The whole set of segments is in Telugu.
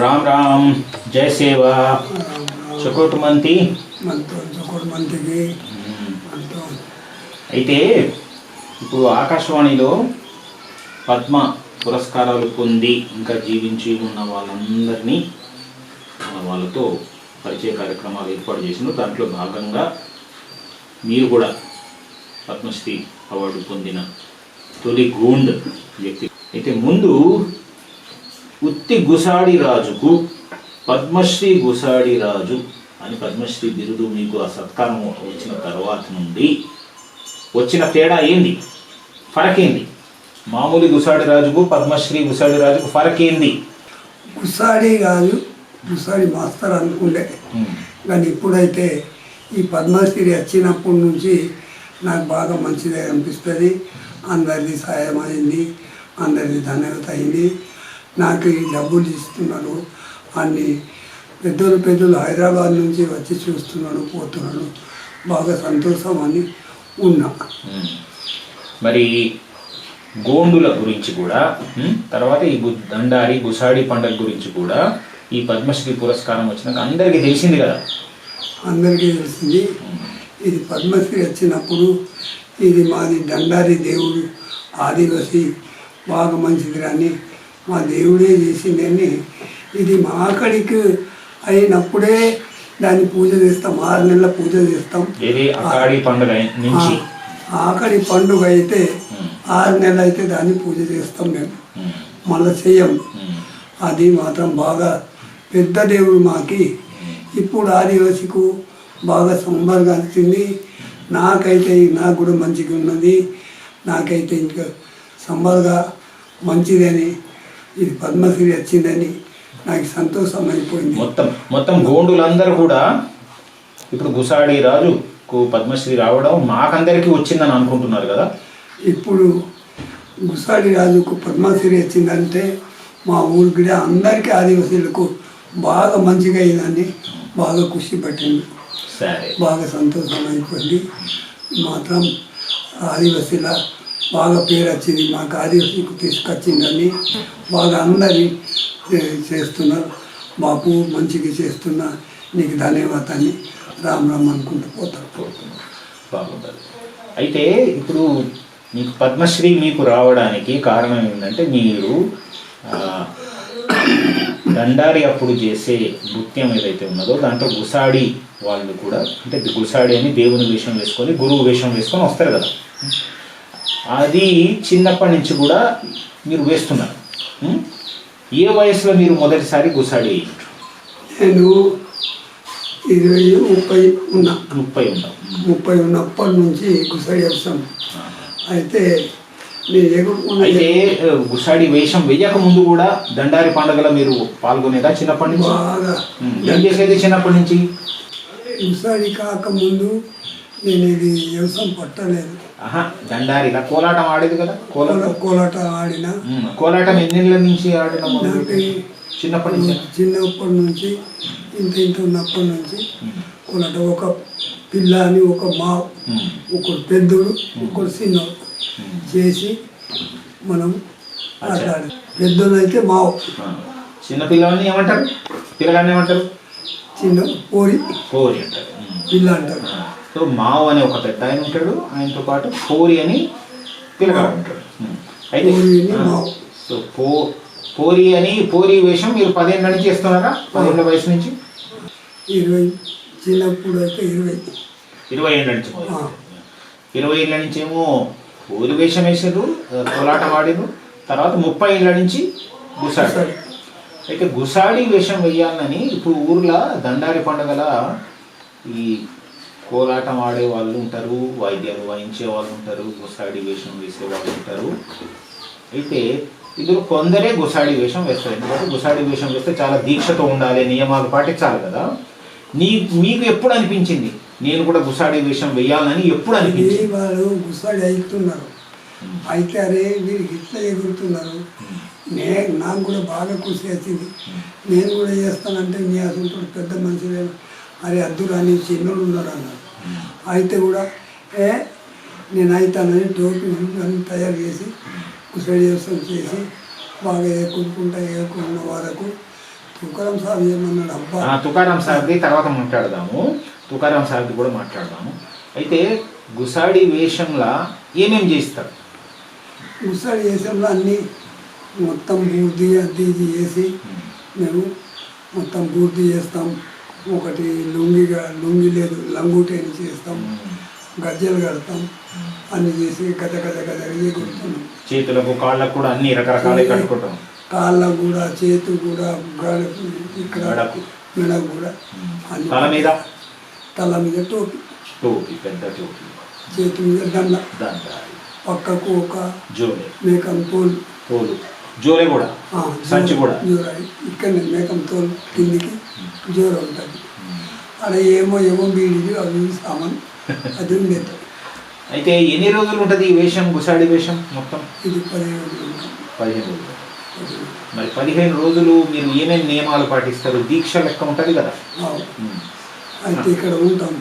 రామ్ రామ్ జయ సేవ చుకోటు మంతి. మనతో ఇంకొకటి మందికి మనతో అయితే ఇప్పుడు ఆకాశవాణిలో పద్మ పురస్కారాలు పొంది ఇంకా జీవించి ఉన్న వాళ్ళందరినీ వాళ్ళతో పరిచయ కార్యక్రమాలు ఏర్పాటు చేసిన దాంట్లో భాగంగా మీరు కూడా పద్మశ్రీ అవార్డు పొందిన తొలి గూండ్ వ్యక్తి. అయితే ముందు ఉత్తి గుసాడి రాజుకు పద్మశ్రీ గుసాడి రాజు అని పద్మశ్రీ బిరుదు మీకు ఆ సత్కారం వచ్చిన తర్వాత నుండి వచ్చిన తేడా ఏంది? ఫరక్ ఏంది మామూలు గుసాడి రాజుకు పద్మశ్రీ గుసాడి రాజుకు ఫరక్ ఏంది గుసాడి కాదు గుసాడి మాస్టర్ అనుకుండే. కానీ ఇప్పుడైతే ఈ పద్మశ్రీ వచ్చినప్పటి నుంచి నాకు బాగా మంచిదే అనిపిస్తుంది. అందరిది సాయం అయింది అందరిది ధన్యత అయింది. నాకు ఈ డబ్బులు ఇస్తున్నారు అన్ని పెద్దలు పెద్దలు హైదరాబాద్ నుంచి వచ్చి చూస్తున్నాడు పోతున్నాడు బాగా సంతోషం అని ఉన్నా. మరి గోండుల గురించి కూడా తర్వాత ఈ దండారి గుసాడి పండగ గురించి కూడా ఈ పద్మశ్రీ పురస్కారం వచ్చినాక అందరికీ తెలిసింది కదా? అందరికీ తెలిసింది. ఇది పద్మశ్రీ వచ్చినప్పుడు ఇది మాది దండారి దేవుడు ఆదివాసి బాగా మంచిది అని మా దేవుడే చేసిందని ఇది మా ఆకడికి అయినప్పుడే దాన్ని పూజ చేస్తాం. ఆరు నెలల పూజ చేస్తాం. అకాడి పండుగ ఆకడి అయితే ఆరు నెలలు అయితే దాన్ని పూజ చేస్తాం మేము. మళ్ళీ చెయ్యం ఉమ్, అది మాత్రం బాగా పెద్ద దేవుడు మాకి. ఇప్పుడు ఆదివాసికు బాగా సంబరంగా వచ్చింది నాకైతే నాకు కూడా మంచిగా ఉన్నది. నాకైతే ఇంకా సంబరంగా మంచిదని ఇది పద్మశ్రీ వచ్చిందని నాకు సంతోషం అయిపోయింది మొత్తం మొత్తం గోండులందరూ కూడా ఇప్పుడు గుసాడి రాజుకు పద్మశ్రీ రావడం మాకందరికీ వచ్చిందని అనుకుంటున్నారు కదా? ఇప్పుడు గుసాడి రాజుకు పద్మశ్రీ వచ్చిందంటే మా ఊరికి అందరికీ ఆదివాసీలకు బాగా మంచిగా అయిందని బాగా ఖుషి పట్టింది. సరే. బాగా సంతోషం అయిపోయింది మాత్రం ఆదివాసీల బాగా పేరు వచ్చింది మాకు ఆదివాసీకి తీసుకొచ్చిందని బాగా అందరి చేస్తున్నారు. బాపు మంచిగా చేస్తున్నా నీకు ధన్యవాదాన్ని. రామ్ రామ్ అనుకుంటూ పోతారు. బాగుంటుంది. అయితే ఇప్పుడు మీకు పద్మశ్రీ మీకు రావడానికి కారణం ఏంటంటే మీరు దండారి అప్పుడు చేసే నృత్యం ఏదైతే ఉన్నదో దాంట్లో గుసాడి వాళ్ళు కూడా అంటే గుసాడి అని దేవుని వేషం వేసుకొని గురువు వేషం వేసుకొని వస్తారు కదా. అది చిన్నప్పటి నుంచి కూడా మీరు వేస్తున్నారు? ఏ వయసులో మీరు మొదటిసారి గుసాడి? నేను ఇరవై ముప్పై ఉన్నా. ముప్పై ఉన్నాం. ముప్పై ఉన్నప్పటి నుంచి గుసడి వ్యవసాయం అయితే అయితే గుసాడి వేషం వేయక ముందు కూడా దండారి పండుగలో మీరు పాల్గొనేదా చిన్నప్పటి నుంచి. ఏం చేసేది చిన్నప్పటి నుంచి? గుసడి కాకముందు నేను ఇది వ్యవసాయం పట్టలేదు. దండారి ఇలా కోలాటం ఆడేది కదా? కోలాటం కోలా- కోలాట ఆడిన. కోలాటం ఎన్నేళ్ళ నుంచి ఆడిన చిన్నప్పటి నుంచి? చిన్నప్పటి నుంచి ఇంత ఇంత ఉన్నప్పటి నుంచి కోలాట. ఒక పిల్ల అని ఒక మా. ఒకడు పెద్దోడు ఒకడు చిన్నోడు చేసి మనం ఆటాడి పెద్దోడు అయితే మావు. చిన్న పిల్లవాడిని ఏమంటారు? పిల్లగాన్ని ఏమంటారు? చిన్న పోరి. కోరి అంటారు. పిల్ల అంటారు. సో మావు అనే ఒక పెద్ద ఆయన ఉంటాడు. ఆయనతో పాటు పోరి అని పిల్లగాడు ఉంటాడు. అయితే పోరి. సో పో పోరి అని పోరి వేషం మీరు పదిహేను నుంచి చేస్తున్నారా? పదిహేను వయసు నుంచి? ఇరవై చిన్నప్పుడు అయితే ఇరవై. ఇరవై ఏళ్ళ నుంచి. ఇరవై ఏళ్ళ నుంచి ఏమో ఊరి వేషం వేసారు కోలాటం ఆడిరు. తర్వాత ముప్పై ఏళ్ళ నుంచి గుసాడి. అయితే గుసాడి వేషం వేయాలని ఇప్పుడు ఊర్లో దండారి పండుగల ఈ కోలాటం ఆడే వాళ్ళు ఉంటారు వాయిద్యాలు వాయించే వాళ్ళు ఉంటారు గుసాడి వేషం వేసే వాళ్ళు ఉంటారు. అయితే ఇందులో కొందరే గుసాడి వేషం వేస్తారు. ఎందుకంటే గుసాడి వేషం వేస్తే చాలా దీక్షతో ఉండాలి నియమాలు పాటించాలి కదా. నీ మీకు ఎప్పుడు అనిపించింది? నేను కూడా గుసాడి వేషం వేయాలని ఎప్పుడు అనిపించింది? వాళ్ళు గుసాడి అవుతున్నారు అయితే అరే వీరికి ఇట్లా ఎగురుతున్నారు. నే నాకు కూడా బాగా ఖుషి వచ్చింది. నేను కూడా చేస్తానంటే నీ అసలు పెద్ద మనిషి అరే అద్దురా నీ చిన్నోడు ఉన్నారు అన్నారు. అయితే కూడా ఏ నేను అవుతానని టోపీ అన్ని తయారు చేసి కుసడి వ్యవసాయం చేసి బాగా ఏరుకుంటా ఏరుకున్న వరకు తుకారం సార్ ఏమన్నాడు? అబ్బా. ఆ, తుకారాం సార్ది తర్వాత మాట్లాడదాము. తుకారాం సార్ది కూడా మాట్లాడదాము. అయితే గుసాడి వేషంలా ఏమేం చేస్తారు? ముసడి వేసంలో అన్నీ మొత్తం బూర్ది అది ఇది వేసి మేము మొత్తం బూర్ది చేస్తాం. ఒకటి లుంగిగా లుంగి లేదు లంగుటేని చేస్తాం గజ్జలు కడతాం అన్ని చేసి గద గద గద కొడుతున్నాం చేతులకు కాళ్ళకు కూడా అన్ని రకరకాలే కట్టుకుంటాం. కాళ్ళకు కూడా చేతు కూడా ఇక్కడ మెడకు. కూడా అన్ని తల మీద? తల మీద టోపి. టోపీ పెద్ద టోపీ. చేతి మీద దండ. దండాలి. పక్కకు ఒక జోలే. మేకం తోలు. తోలు. జోలే కూడా సంచి కూడా. జోర ఇక్కడ మేకం తోలు కిందికి జోర ఉంటుంది. అక్కడ ఏమో ఏమో బీడిది అవి సామాన్ అది ఉండేది అయితే ఎన్ని రోజులు ఉంటుంది ఈ వేషం గుసాడి వేషం మొత్తం? ఇది పదిహేను ఉంటాం. పదిహేను రోజులు. మరి పదిహేను రోజులు మీరు ఏమేమి నియమాలు పాటిస్తారు? దీక్ష లెక్క ఉంటుంది కదా? అయితే ఇక్కడ ఉంటాం.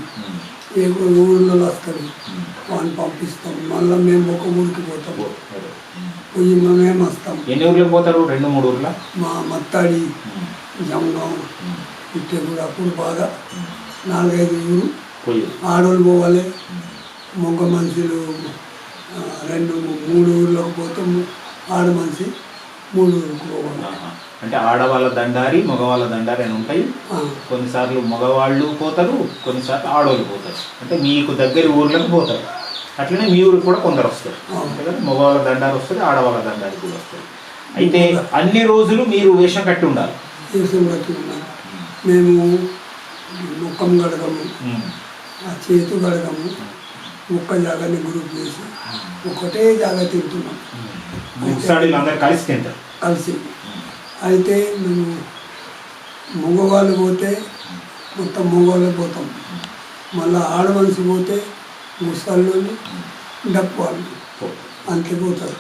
ఏ ఊళ్ళో ఉమ్. వాడిని పంపిస్తాం. మళ్ళీ మేము ఒక ఊరికి పోతాం. మేము వస్తాం ఎన్ని ఊర్లకు పోతారు? రెండు మూడు ఊర్ల? మా మత్తాడి ఉమ్, ఇట్టే కూడా అప్పుడు బాగా. నాలుగైదు ఊరు. పోయి. ఆడోళ్ళు పోవాలి. ఉమ్, మగ మనుషులు రెండు మూడు ఊర్లకు పోతే ము- ఆడ మనిషి మూడు ఊరికి పోవాలి. అంటే ఆడవాళ్ళ దండారి మగవాళ్ళ దండారి అని ఉంటాయి. కొన్నిసార్లు మగవాళ్ళు పోతారు కొన్నిసార్లు ఆడవాళ్ళు పోతారు. అంటే మీకు దగ్గర ఊర్లకు పోతారు. అట్లనే మీ ఊరికి కూడా కొందరు వస్తారు. మగవాళ్ళ దండారి వస్తుంది ఆడవాళ్ళ దండారి కూడా వస్తుంది అయితే అన్ని రోజులు మీరు వేషం కట్టి ఉండాలి. కట్టి మేము ముఖం గడగము ఆ చేతు గడగము ఒక్క జాగాని గ్రూప్ చేసి ఒకటే జాగా తింటున్నాం. కలిసి తింటారు. కలిసి. అయితే మేము మగవాళ్ళు పోతే మొత్తం మగవాళ్ళు పోతాం. మళ్ళీ ఆడ మనిషి పోతే ముసళ్ళు డప్పు వాళ్ళు. అంతే పోతారు.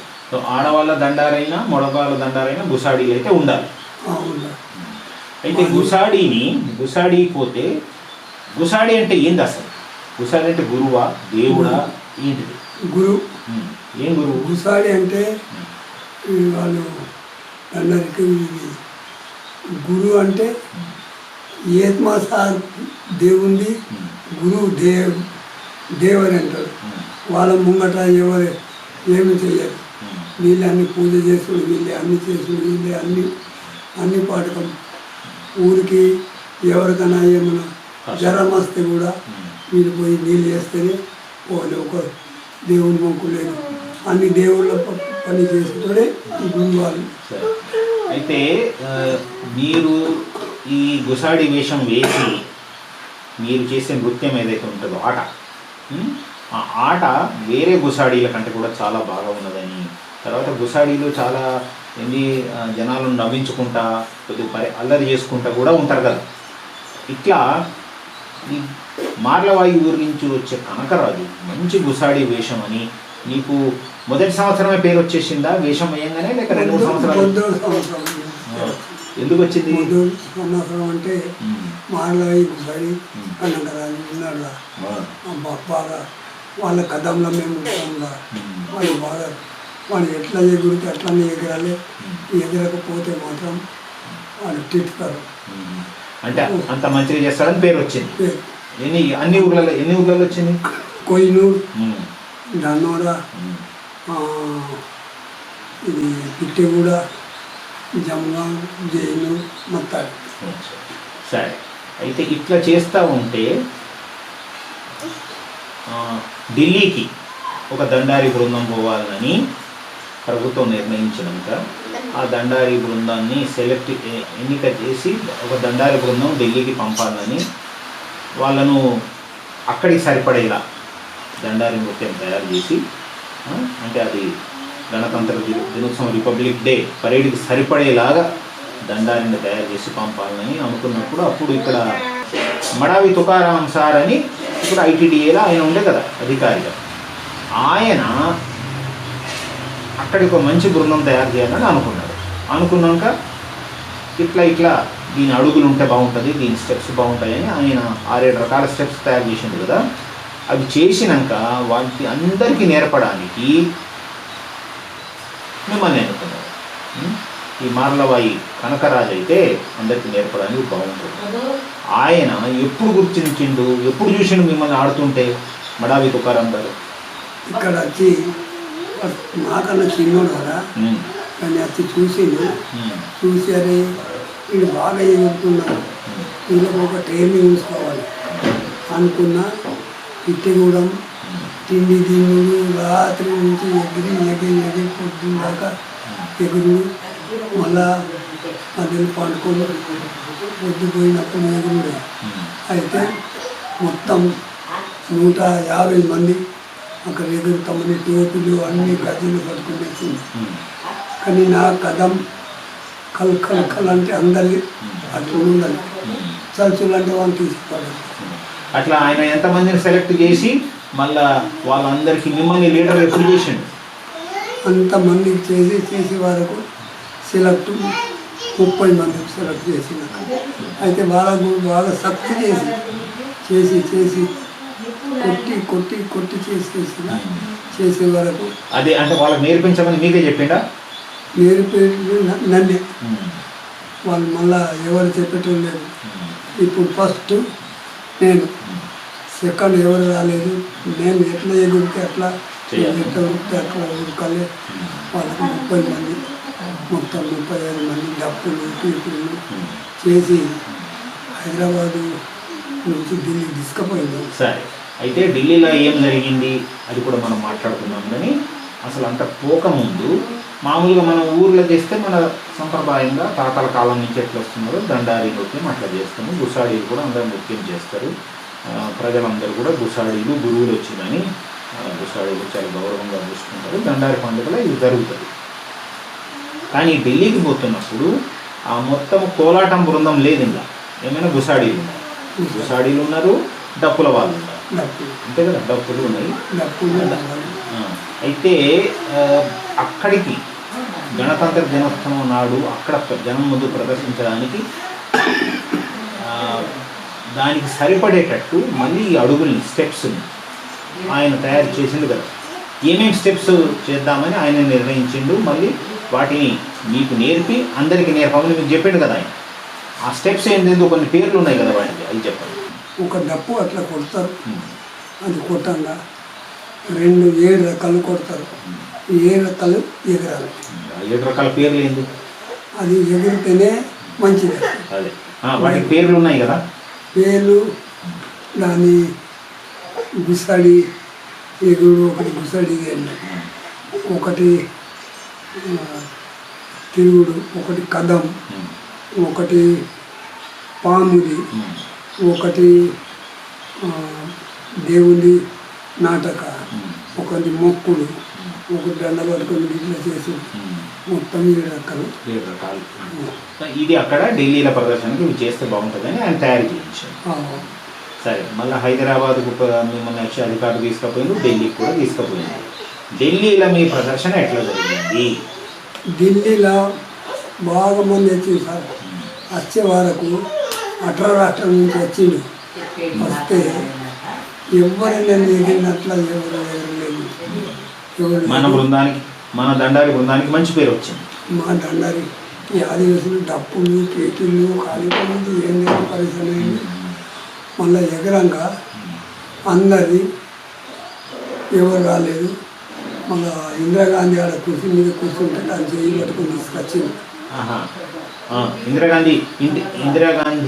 ఆడవాళ్ళ దండారైనా మగవాళ్ళ దండారైనా గుసాడీలు అయితే ఉండాలి. అయితే గుసాడీని గుసాడీ పోతే గుసాడి అంటే ఏంది అసలు? గుసాడి అంటే గురువా దేవుడా ఏంటిది? గురు. ఏం గురువు? గుసాడి అంటే వాళ్ళు అందరికి ఇది గురు అంటే ఏత్మా సార్ దేవుంది గురువు దేవ్ దేవుని అంటారు. వాళ్ళ ముంగట ఎవరు ఏమి చేయరు. వీళ్ళే అన్ని పూజ చేసుడు వీళ్ళే అన్ని చేసుడు వీళ్ళే అన్ని అన్ని పాటకం. ఊరికి ఎవరికైనా ఏమైనా జ్వరం వస్తే కూడా వీళ్ళు పోయి నీళ్ళు వేస్తేనే పోలే ఒక దేవుని మొక్కు లేదు. అన్ని దేవుళ్ళ ప- పని చేసేటోడే ఈ అయితే మీరు ఈ గుసాడి వేషం వేసి మీరు చేసే నృత్యం ఏదైతే ఉంటుందో ఆట. ఆ ఆట వేరే గుసాడీల కంటే కూడా చాలా బాగా ఉన్నదని. తర్వాత గుసాడీలు చాలా ఆ, జనాలను నవ్వించుకుంటా కొద్దిగా పరి అల్లరి చేసుకుంటా కూడా ఉంటారు కదా. ఇట్లా ఈ మార్లవాయి ఊరి నుంచి వచ్చే కనకరాజు మంచి గుసాడి వేషం అని నీకు మొదటి సంవత్సరమే పేరు వచ్చేసిందా? వేషం వేయంగానే లేక రెండు మూడు సంవత్సరాలు? ఎందుకు వచ్చింది సంవత్సరం అంటే. కనకరాజు ఉన్నాడు ఆ, అబ్బా బాగా వాళ్ళ కథంలో మేము ఉమ్, వాళ్ళు బాగా వాళ్ళు ఎట్లా ఎగురితే అట్లానే ఎగరాలి. ఎగరకపోతే మాత్రం వాళ్ళు తిట్టుతారు. అంటే అంత మంచిగా చేస్తాడని పేరు వచ్చింది. ఎన్ని అన్ని ఊర్లలో ఎన్ని ఊర్లలో వచ్చింది? ఉమ్, ఆ, ఇది పిట్టెగూడ. జమ్గాం జైలు మత్తాడు. సరే. అయితే ఇట్లా చేస్తూ ఉంటే ఢిల్లీకి ఒక దండారి బృందం పోవాలని ప్రభుత్వం నిర్ణయించినాక ఆ దండారి బృందాన్ని సెలెక్ట్ ఎన్నిక చేసి ఒక దండారి బృందం ఢిల్లీకి పంపాలని వాళ్ళను అక్కడికి సరిపడేలా దండారి నృత్యం తయారు చేసి అంటే అది గణతంత్ర దినోత్సవం రిపబ్లిక్ డే పరేడ్కి సరిపడేలాగా దండారిని తయారు చేసి పంపాలని అనుకున్నప్పుడు అప్పుడు ఇక్కడ మడావి తుకారాం సార్ అని ఇప్పుడు ఐటీడీఏలో ఆయన ఉండే కదా అధికారిగా. ఆయన అక్కడికి ఒక మంచి బృందం తయారు చేయాలని అనుకున్నాడు. అనుకున్నాక ఇట్లా ఇట్లా దీని అడుగులు ఉంటే బాగుంటుంది దీని స్టెప్స్ బాగుంటాయని ఆయన ఆరేడు రకాల స్టెప్స్ తయారు చేసిండు కదా. అవి చేసినాక వాటి అందరికీ నేర్పడానికి మిమ్మల్ని ఎన్నుకున్నారు ఉం? ఈ మార్లవాయి కనకరాజు అయితే అందరికి నేర్పడానికి బాగుంటుంది ఆయన ఎప్పుడు గుర్తించిండు? ఎప్పుడు చూసిండు మిమ్మల్ని ఆడుతుంటే? మడావి తుకారాం గారు ఇక్కడ వచ్చి నాకన్నా చిన్నోడు కదా. కానీ వచ్చి చూసిండు. ఉమ్, చూసి అరే వీడు బాగా ఉమ్, వీళ్ళకి ఒక ట్రైనింగ్ తీసుకోవాలి అనుకున్నా ఇట్టిగూడెం తిండి తిన్నుడు రాత్రి నుంచి ఎగిరి ఎగిరి ఎగిరి పొద్దున్న దాకా ఎగురు మళ్ళా మధ్యలో పండుకొని పొద్దుపోయినప్పుడు ఎగురుడే. అయితే మొత్తం నూట యాభై మంది అక్కడ ఎగురుతామని టోపులు అన్ని గజలు పట్టుకుని వచ్చింది. ఉమ్, కానీ నా కథం కల్ కల్ కల్ అంటే అందరి అట్లా ఉండాలి. చల్చులు అంటే వాళ్ళు తీసుకోవాలి అట్లా ఆయన ఎంతమందిని సెలెక్ట్ చేసి మళ్ళా వాళ్ళందరికీ మిమ్మల్ని లీడర్ ఎప్పుడు చేసిండు? అంతమంది చేసి చేసే వరకు సెలెక్ట్ ముప్పై మంది సెలెక్ట్ చేసిన అయితే వాళ్ళకు బాగా శక్తి చేసి చేసి చేసి కొట్టి కొట్టి కొట్టి చేసేసిన చేసే వరకు అదే అంటే వాళ్ళకి నేర్పించమని మీకే చెప్పిండా? నేర్పే నన్నే. వాళ్ళు మళ్ళా ఎవరు చెప్పటం లేదు ఇప్పుడు ఫస్ట్ నేను. సెకండ్ ఎవరు రాలేదు. నేను ఎట్లా ఎగురితే అట్లా. ఎట్లా ఉరికితే అట్లా ఉరకాలి. వాళ్ళకి ముప్పై మంది మొత్తం ముప్పై ఐదు మంది డప్పులు పీపులు. చేసి హైదరాబాదు నుంచి ఢిల్లీ తీసుకుపోయింది. సరే. అయితే ఢిల్లీలో ఏం జరిగింది? అది కూడా మనం మాట్లాడుకున్నాం కానీ అసలు అంత పోకముందు మామూలుగా మనం ఊర్లో చేస్తే మన సంప్రదాయంగా తాతల కాలం నుంచి ఎట్లా వస్తున్నారో దండారి నృత్యం అట్లా చేస్తాము గుసాడీలు కూడా అందరూ నృత్యం చేస్తారు. ప్రజలందరూ కూడా గుసాడీలు గురువులు వచ్చిందని గుసాడీలు చాలా గౌరవంగా చూసుకుంటారు. దండారి పండుగలో ఇది జరుగుతుంది. కానీ ఢిల్లీకి పోతున్నప్పుడు ఆ మొత్తం కోలాటం బృందం లేదు ఇంకా ఏమైనా గుసాడీలు ఉన్నాయి? గుసాడీలు ఉన్నారు డప్పుల వాళ్ళు ఉన్నారు. అంతే కదా డప్పులు ఉన్నాయి. అయితే అక్కడికి గణతంత్ర దినోత్సవం నాడు అక్కడ జనం ముందు ప్రదర్శించడానికి దానికి సరిపడేటట్టు మళ్ళీ ఈ అడుగుల్ని స్టెప్స్ని ఆయన తయారు చేసిండు కదా. ఏమేమి స్టెప్స్ చేద్దామని ఆయన నిర్ణయించిండు మళ్ళీ వాటిని మీకు నేర్పి అందరికీ నేర్పమని మీకు చెప్పిండు కదా ఆయన. ఆ స్టెప్స్ ఏంటంటే కొన్ని పేర్లు ఉన్నాయి కదా వాటికి అవి చెప్పండి. ఒక డప్పు అట్లా కొడతారు. అది కొట్టంగా రెండు ఏడు రకాలు కొడతారు. ఏడు రకాలు ఎగరాలి. ఏడు రకాల పేర్లు ఏంది? అది ఎగిరితేనే మంచిది. అదే. వాటికి పేర్లు ఉన్నాయి కదా. పేలు దాని గుసడి ఎగురు ఒకటి గుసడి. ఒకటి తిరుగుడు ఒకటి కదం ఒకటి పాముది ఒకటి దేవుని నాటక ఒకటి మొక్కుడు ఒకటి దండ పట్టుకొని ఇట్లా చేసి. మొత్తం ఏడు రకాలు. ఏడు రకాలు. ఇది అక్కడ ఢిల్లీలో ప్రదర్శనకి ఇవి చేస్తే బాగుంటుందని ఆయన తయారు చేయించారు. సరే మళ్ళీ హైదరాబాద్కు ప- మిమ్మల్ని వచ్చి అధికారులు తీసుకుపోయింది ఢిల్లీకి కూడా తీసుకుపోయింది ఢిల్లీలో మీ ప్రదర్శన ఎట్లా జరిగింది? ఢిల్లీలో బాగా మంది వచ్చింది సార్. వచ్చే వరకు అఠర రాష్ట్రం నుంచి వచ్చిండు. వస్తే ఎవరైనా ఎగిరినట్ల ఎవరు ఎవరు మన బృందానికి మన దండారి బృందానికి మంచి పేరు వచ్చింది. మా దండారి ఈ ఆదివాసులు డప్పులు కేకులు కాలిపోయింది ఏం లేదు పరిశ్రమ మళ్ళీ ఎగరంగా అందరి ఎవరు రాలేదు. మళ్ళా ఇందిరాగాంధీ ఆడ కుర్చీ మీద కూర్చుంటే దాన్ని చేయి పట్టుకొని తీసుకొచ్చింది. ఇందిరాగాంధీ ఇంది ఇందిరాగాంధీ